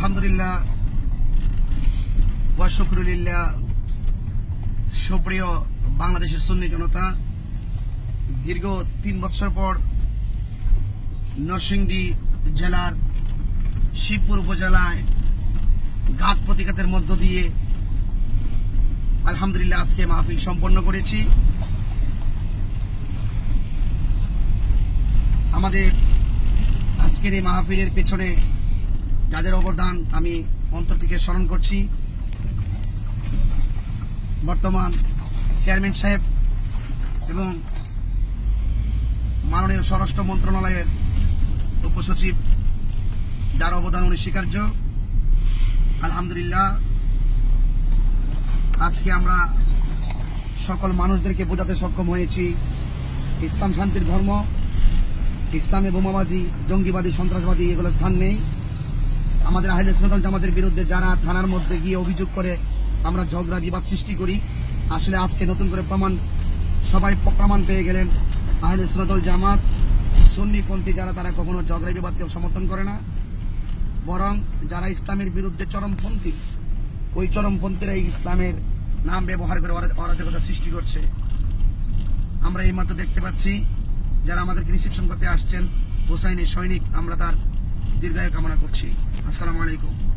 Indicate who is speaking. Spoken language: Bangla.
Speaker 1: আলহামদুলিল্লাহ, ওয়া সুপ্রিয় বাংলাদেশের সুন্নি জনতা, দীর্ঘ তিন বছর পর নরসিংদী জেলার শিবপুর উপজেলায় ঘাত প্রতিঘাতের মধ্য দিয়ে আলহামদুলিল্লাহ আজকে মাহফিল সম্পন্ন করেছি। আমাদের আজকের এই মাহফিলের পেছনে যাদের অবদান আমি অন্তর থেকে স্মরণ করছি। বর্তমান চেয়ারম্যান সাহেব এবং মাননীয় স্বরাষ্ট্র মন্ত্রণালয়ের উপসচিব, যার অবদান উনি স্বীকার্য। আলহামদুলিল্লাহ, আজকে আমরা সকল মানুষদেরকে বোঝাতে সক্ষম হয়েছি। ইসলাম শান্তির ধর্ম, ইসলামে বোমাবাজি, জঙ্গিবাদী, সন্ত্রাসবাদী এগুলো স্থান নেই। আমাদের আহলে সুন্নাত জামাতের বিরুদ্ধে যারা থানার মধ্যে গিয়ে অভিযোগ করে আমরা ঝগড়া, বিবাদ সৃষ্টি করি, আসলে আজকে নতুন করে প্রমাণ, সবাই প্রমাণ পেয়ে গেলেন। আহলে সুন্নাতুল জামাত, সুন্নিপন্থী যারা, তারা কখনো ঝগড়া বিবাদকে সমর্থন করে না। বরং যারা ইসলামের বিরুদ্ধে চরমপন্থী, ওই চরমপন্থীরা এই ইসলামের নাম ব্যবহার করে অরা- অরাজকতা সৃষ্টি করছে। আমরা এই মাত্র দেখতে পাচ্ছি, যারা আমাদেরকে রিসেপশন করতে আসছেন, হোসাইনের সৈনিক, আমরা তার দীর্ঘায়ু কামনা করছি। আসসালামু আলাইকুম।